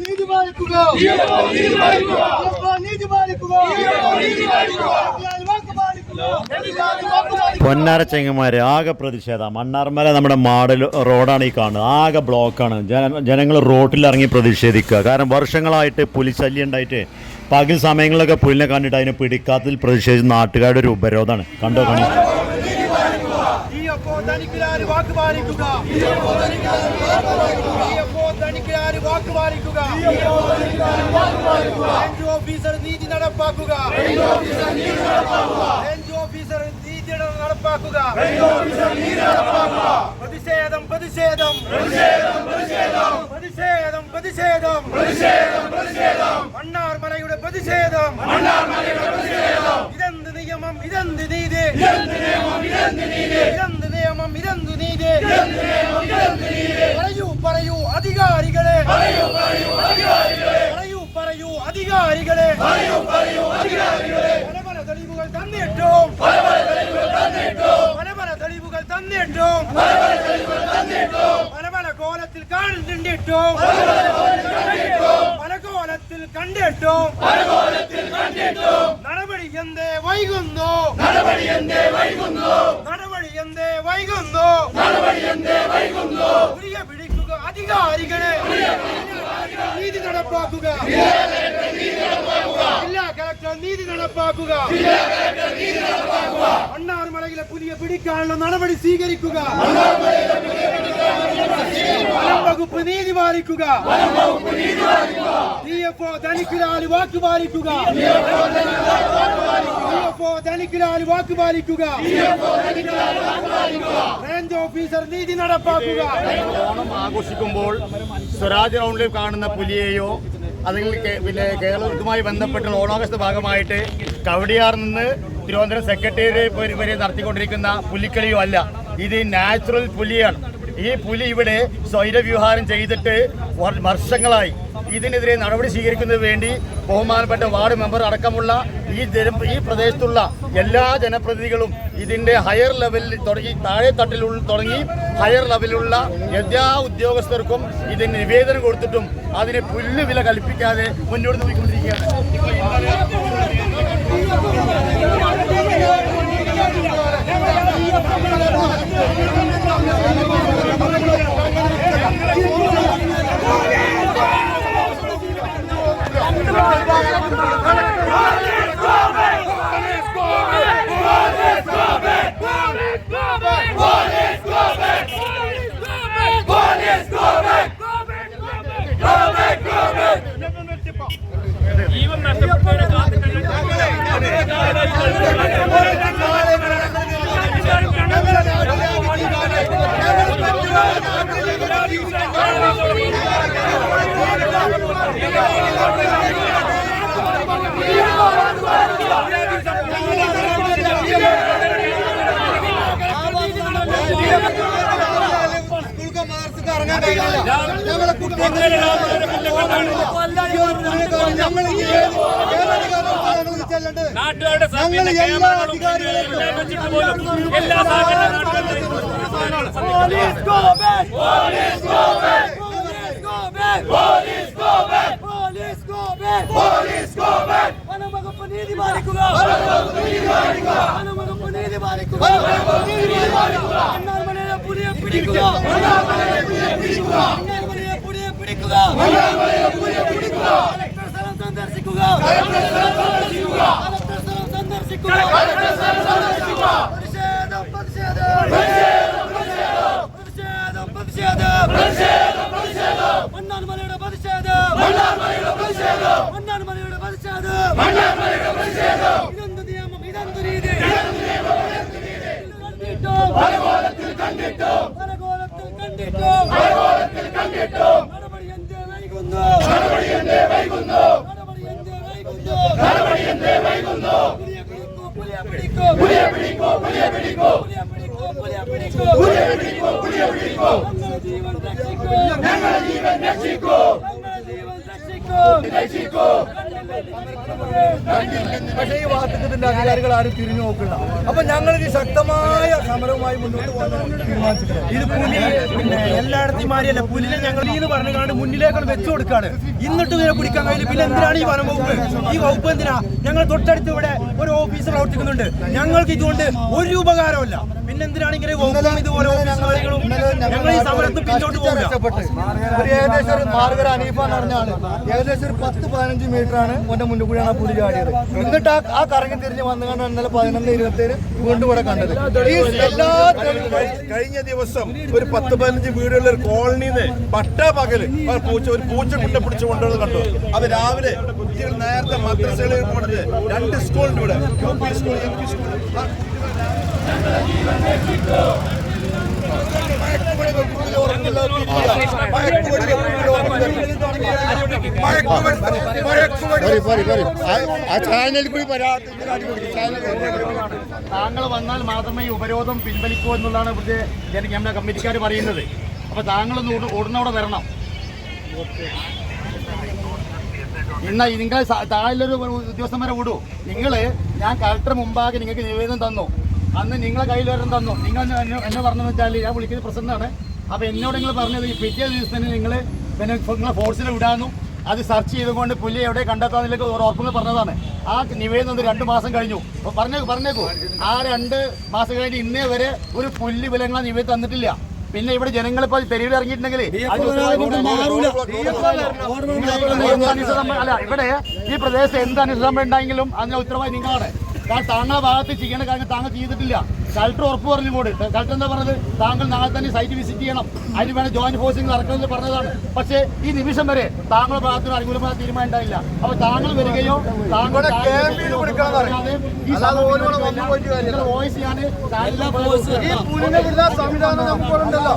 നീതി പാലിക്കുക. നീതി പാലിക്കുക. വാക്ക് പാലിക്കുക. പൊന്നാര ചെങ്ങന്മാര് ആകെ പ്രതിഷേധം. മണ്ണാർമല നമ്മുടെ മാടൽ റോഡാണ് ഈ കാണുന്നത്. ആകെ ബ്ലോക്കാണ്. ജന ജനങ്ങൾ റോട്ടിൽ ഇറങ്ങി പ്രതിഷേധിക്കുക. കാരണം വർഷങ്ങളായിട്ട് പുലി ശല്യം ഉണ്ടായിട്ട് പകൽ സമയങ്ങളിലൊക്കെ പുലിനെ കണ്ടിട്ട് അതിനെ പിടിക്കാത്തതിൽ പ്രതിഷേധിച്ച് നാട്ടുകാരുടെ ഒരു ഉപരോധമാണ്. കണ്ടോ കണി DFO തനിക്കിലാര് വാക്ക് പാലിക്കുക. DFO തനിക്കിലാര് വാക്ക് പാലിക്കുക. റേഞ്ച് ഓഫീസർ നീതി നടപ്പാക്കുക. റേഞ്ച് ഓഫീസർ നീതി നടപ്പാക്കുക. പ്രതിഷേധം പ്രതിഷേധം. പ്രതിഷേധം പ്രതിഷേധം. മണ്ണാർമലയുടെ പ്രതിഷേധം. ഇതെന്ത് നിയമം? ഇതെന്ത് നീതി? ഇതെന്ത് നിയമം? ഇതെന്ത് നീതി? പറയൂ പറയൂ അധികാരികളെ. പറയൂ പറയൂ അധികാരികളെ. പല പല തെളിവുകൾ തന്നിട്ടും. പല പല തെളിവുകൾ തന്നിട്ടും. പല പല കോലത്തിൽ കണ്ടിട്ടോ. പല കോലത്തിൽ കണ്ടിട്ടോ. നടപടി എന്തേ വൈകുന്നു? നടപടി എന്തേ വൈകുന്നു? വൈകുന്നു. പുലിയ പിടിക്കുക അധികാരികളെ. നീതി നടപ്പാക്കുക. ജില്ലാ കളക്ടർ നീതി നടപ്പാക്കുക. മണ്ണാർമലയിലെ പുലിയെ പിടിക്കാനുള്ള നടപടി സ്വീകരിക്കുക. വകുപ്പ് നീതി പാലിക്കുക. ഡി എഫ് ഒ ധനിക്കിലാൽ വാക്ക് പാലിക്കുക. ഡി എഫ് ഒ ധനിക്കിലാൽ വാക്ക് പാലിക്കുക. റേഞ്ച് ഓഫീസർ നീതി നടപ്പാക്കുക. ഓണം ആഘോഷിക്കുമ്പോൾ സ്വരാജ് റൗണ്ടിൽ കാണുന്ന പുലിയെയോ അല്ലെങ്കിൽ പിന്നെ കേരളവുമായി ബന്ധപ്പെട്ട ഓണാഘോഷത്തിന്റെ ഭാഗമായിട്ട് കവടിയാർ നിന്ന് തിരുവനന്തപുരം സെക്രട്ടേറിയറ്റ് വരെ നടത്തിക്കൊണ്ടിരിക്കുന്ന പുലിക്കളിയോ അല്ല ഇത് നാച്ചുറൽ പുലിയാണ്. ഈ പുലി ഇവിടെ സ്വൈരവ്യൂഹാരം ചെയ്തിട്ട് വർഷങ്ങളായി. ഇതിനെതിരെ നടപടി സ്വീകരിക്കുന്നതിന് വേണ്ടി ബഹുമാനപ്പെട്ട വാർഡ് മെമ്പർ അടക്കമുള്ള ഈ ജന ഈ പ്രദേശത്തുള്ള എല്ലാ ജനപ്രതിനിധികളും ഇതിന്റെ ഹയർ ലെവലിൽ തുടങ്ങി താഴെ തട്ടിൽ തുടങ്ങി ഹയർ ലെവലിലുള്ള എല്ലാ ഉദ്യോഗസ്ഥർക്കും ഇതിന് നിവേദനം കൊടുത്തിട്ടും അതിന് പുല്ല് വില കൽപ്പിക്കാതെ മുന്നോട്ട് പോയിക്കൊണ്ടിരിക്കുകയാണ് ഞങ്ങളെ കുട്ടികളെ ചെല്ലണ്ട് നാട്ടുകാരുടെ ഞങ്ങൾ സമയത്ത് എല്ലാ ക്യാമറകളും അധികാരികളെയും വെച്ചിട്ട് പോലും എല്ലാ വനംവകുപ്പ് നീതി പാലിക്കുക വനംവകുപ്പ് നീതി പാലിക്കുക മണ്ണാർമലയിലെ പുലിയെ പിടിക്കുക മണ്ണാർമലയിലെ പുലിയെ പിടിക്കുക കലക്ടർ സ്ഥലം സന്ദർശിക്കുക കലക്ടർ സ്ഥലം സന്ദർശിക്കുക. പ്രതിഷേധം പ്രതിഷേധം പ്രതിഷേധം പ്രതിഷേധം മണ്ണാർമലയുടെ പ്രതിഷേധം മണ്ണാർമലയുടെ പ്രതിഷേധം മണ്ണാർമലയുടെ പ്രതിഷേധം ഇതെന്ത് നിയമം ഇതെന്ത് രീതി കണ്ടിട്ടോ. പലകോലത്തിൽ കണ്ടിട്ടോ. പലകോലത്തിൽ കണ്ടിട്ടോ. നടപടി എന്തേ വൈകുന്നു? നടപടി എന്തേ വൈകുന്നു നടപടി എന്തേ വൈകുന്നു പുലിയെ പിടിക്കൂ പുലിയെ പിടിക്കൂ പുലിയെ പിടിക്കൂ പുലിയെ പിടിക്കൂ പുലിയെ പിടിക്കൂ പുലിയെ പിടിക്കൂ പുലിയെ പിടിക്കൂ ഞങ്ങളുടെ ജീവൻ രക്ഷിക്കൂ ഞങ്ങളുടെ ജീവൻ രക്ഷിക്കൂ ഞങ്ങളുടെ ജീവൻ രക്ഷിക്കൂ പക്ഷേ ഈ ഭാഗത്തേക്ക് ഇതിന്റെ അധികാരികൾ ആരും തിരിഞ്ഞു നോക്കില്ല. അപ്പൊ ഞങ്ങൾ ഈ ശക്തമായ സമരവുമായി മുന്നോട്ട് പോകാൻ തീരുമാനിച്ചിട്ടുണ്ട്. ഇത് പുലി പിന്നെ എല്ലായിടത്തും മാറിയല്ല പുലിനെ ഞങ്ങൾ ഈ എന്ന് പറഞ്ഞാണ്ട് മുന്നിലേക്കാണ് വെച്ചു കൊടുക്കാണ്. എന്നിട്ട് ഇവരെ പിടിക്കാൻ കഴിയില്ല. പിന്നെ എന്തിനാണ് ഈ വനം വകുപ്പ്? ഈ വകുപ്പ് എന്തിനാ? ഞങ്ങൾ തൊട്ടടുത്ത് ഇവിടെ ഒരു ഓഫീസ് പ്രവർത്തിക്കുന്നുണ്ട്. ഞങ്ങൾക്ക് ഇതുകൊണ്ട് ഒരു ഉപകാരമില്ല പിന്നെ എന്തിനാണ് ഇങ്ങനെ ഞങ്ങൾ ഈ സമരത്ത് പിന്നോട്ട് ഏകദേശം ഒരു മാർഗര അനീഫ എന്ന് പറഞ്ഞ ആൾ. ഏകദേശം ഒരു പത്ത് പതിനഞ്ച് മീറ്റർ ആണ് ഓന്റെ മുന്നിൽ കൂടിയാണ് ആ പുലി ചാടിയത്. എന്നിട്ട് ആ ആ കറങ്ങി തിരിഞ്ഞ് വന്നുകൊണ്ട് ഇന്നലെ പതിനൊന്ന് ഇരുപത്തേഴ് വീണ്ടും ഇവിടെ കണ്ടത്. ഈ എല്ലാ കഴിഞ്ഞ ദിവസം ഒരു പത്ത് പതിനഞ്ച് വീടുകളിൽ ഒരു കോളനിന്ന് പട്ടാ പകൽ ഒരു പൂച്ച ഒരു പൂച്ചക്കുട്ട പിടിച്ച് കൊണ്ടുവന്ന് കണ്ടു. അത് രാവിലെ കുട്ടികൾ നേരത്തെ മദ്രസകളിൽ പോണത് രണ്ട് സ്കൂളിന്റെ ഇവിടെ. U P school M P school താങ്കൾ വന്നാൽ മാത്രമേ ഉപരോധം പിൻവലിക്കൂ എന്നുള്ളതാണ് ഇവിടുത്തെ നമ്മുടെ കമ്മിറ്റിക്കാർ പറയുന്നത്. അപ്പൊ താങ്കൾ ഉടനോടെ വരണം. ഇന്ന നിങ്ങൾ താഴെയൊരു ഉദ്യോഗസ്ഥന്മാരെ വിടൂ. നിങ്ങൾ ഞാൻ കളക്ടർ മുമ്പാകെ നിങ്ങൾക്ക് നിവേദനം തന്നു. അന്ന് നിങ്ങളെ കയ്യിൽ വരണം തന്നു. നിങ്ങൾ എന്നെ പറഞ്ഞു പറഞ്ഞതെന്ന് വെച്ചാൽ ഞാൻ വിളിക്കുന്നത് പ്രസിഡന്റാണ് അപ്പോൾ എന്നോട് നിങ്ങൾ പറഞ്ഞത് ഈ പിറ്റേ ദിവസം തന്നെ നിങ്ങൾ പിന്നെ നിങ്ങളെ ഫോഴ്സിൽ വിടാന്നു. അത് സെർച്ച് ചെയ്തുകൊണ്ട് പുല്ലി എവിടെ കണ്ടെത്താന്നിലേക്ക് ഒരു ഉറപ്പുകൾ പറഞ്ഞതാണ്. ആ നിവേദനം രണ്ട് മാസം കഴിഞ്ഞു. അപ്പോൾ പറഞ്ഞേക്കു പറഞ്ഞേക്കു. ആ രണ്ട് മാസം കഴിഞ്ഞ് ഇന്നേ വരെ ഒരു പുല്ല് വിലങ്ങളെ നിവേദനം തന്നിട്ടില്ല. പിന്നെ ഇവിടെ ജനങ്ങൾ ഇപ്പോൾ തെരുവിൽ ഇറങ്ങിയിട്ടുണ്ടെങ്കിൽ അല്ല ഇവിടെ ഈ പ്രദേശത്ത് എന്ത് അനുസരണം ഉണ്ടെങ്കിലും അതിന് ഉത്തരവാദി നിങ്ങളാണ്. കാരണം താങ്കളെ ഭാഗത്ത് ചെയ്യേണ്ട കാര്യം താങ്കൾ ചെയ്തിട്ടില്ല. കളക്ടർ ഉറപ്പ് പറഞ്ഞു കൂടി. കളക്ടർ എന്താ പറഞ്ഞത്? താങ്കൾ നാളെ തന്നെ സൈറ്റ് വിസിറ്റ് ചെയ്യണം. അതിന് വേണം ജോയിന്റ് ഫോഴ്സിംഗ് നടക്കണമെന്ന് പറഞ്ഞതാണ്. പക്ഷേ ഈ നിമിഷം വരെ താങ്കളുടെ ഭാഗത്തിന് അനുകൂലമായ തീരുമാനം ഉണ്ടായില്ല. അപ്പൊ താങ്കൾ വരികയോ താങ്കളുടെ. വോയിസ് ഞാൻ ഈ പുലിനെ വിടുന്ന സംവിധാനം നമുക്കുണ്ടല്ലോ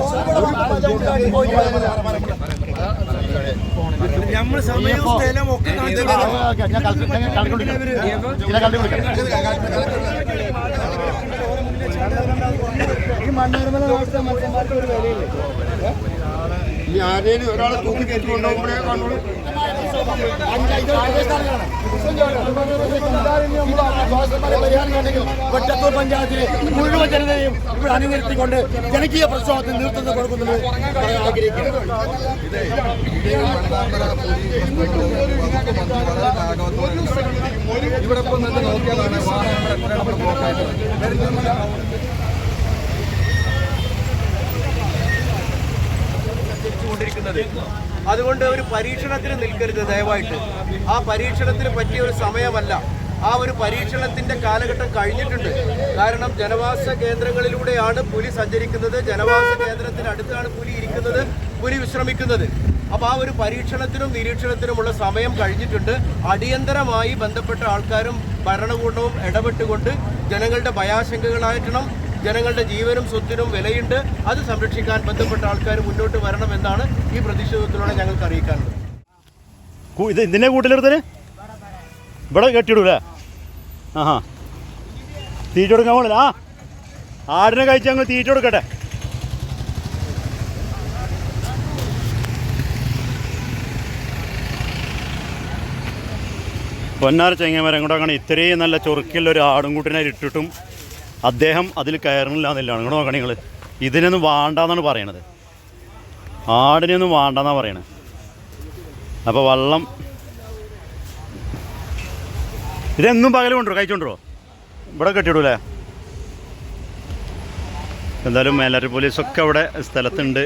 നമ്മൾ സമയവും ഒക്കെ ഈ മണ്ണാരമല ഒരു വിലയില്ലേ ഇനി ആരെയും ഒരാളെ തൂക്കി കയറ്റി കൊണ്ടുപോകുമ്പോഴേ കണ്ടോളൂ കൊറ്റത്തൂർ പഞ്ചായത്തിലെ മുഴുവൻ ജനതയും ഇവിടെ അണിനിരത്തിക്കൊണ്ട് ജനകീയ പ്രക്ഷോഭത്തിന് നേതൃത്വം കൊടുക്കുന്നത് ഇവിടെ ഇപ്പൊ കൊണ്ടിരിക്കുന്നത് അതുകൊണ്ട് ഒരു പരീക്ഷണത്തിന് നിൽക്കരുത് ദയവായിട്ട്. ആ പരീക്ഷണത്തിന് പറ്റിയ ഒരു സമയമല്ല. ആ ഒരു പരീക്ഷണത്തിന്റെ കാലഘട്ടം കഴിഞ്ഞിട്ടുണ്ട്. കാരണം ജനവാസ കേന്ദ്രങ്ങളിലൂടെയാണ് പുലി സഞ്ചരിക്കുന്നത്. ജനവാസ കേന്ദ്രത്തിന് അടുത്താണ് പുലി ഇരിക്കുന്നത് പുലി വിശ്രമിക്കുന്നത്. അപ്പോൾ ആ ഒരു പരീക്ഷണത്തിനും നിരീക്ഷണത്തിനുമുള്ള സമയം കഴിഞ്ഞിട്ടുണ്ട്. അടിയന്തരമായി ബന്ധപ്പെട്ട ആൾക്കാരും ഭരണകൂടവും ഇടപെട്ടുകൊണ്ട് ജനങ്ങളുടെ ഭയാശങ്കകളായിട്ടണം. ജനങ്ങളുടെ ജീവനും സ്വത്തിനും വിലയുണ്ട്. അത് സംരക്ഷിക്കാൻ ബന്ധപ്പെട്ട ആൾക്കാർ മുന്നോട്ട് വരണമെന്നാണ് ഈ പ്രതിഷേധത്തിലൂടെ ഞങ്ങൾക്ക് അറിയിക്കാനുള്ളത്. ഇത് ഇതിനെ കൂട്ടിലെടുത്തത് ഇവിടെ കെട്ടിടൂലേ. ആഹാ. തീറ്റ കൊടുക്കാൻ പോണില്ല. ആ. ആടിനെ കഴിച്ച് ഞങ്ങൾ തീറ്റ കൊടുക്കട്ടെ. പൊന്നാര ചെങ്ങമരം കൂടെ അങ്ങനെ ഇത്രയും നല്ല ചൊറുക്കിലൊരു ആടും കൂട്ടിനെ ഇട്ടിട്ടും അദ്ദേഹം അതിൽ കയറുന്നില്ല എന്നില്ലാണ് ഇങ്ങോട്ട് നോക്കണേ നിങ്ങൾ ഇതിനൊന്നും വേണ്ടെന്നാണ് പറയണത്. ആടിനൊന്നും വേണ്ടെന്നാണ് പറയണത് അപ്പോൾ വള്ളം. ഇതെന്നും പകൽ കൊണ്ടുവരും കഴിച്ചോണ്ടോ ഇവിടെ കെട്ടിയിടൂലേ എന്തായാലും മേലാറ്റ പോലീസൊക്കെ അവിടെ സ്ഥലത്തുണ്ട്.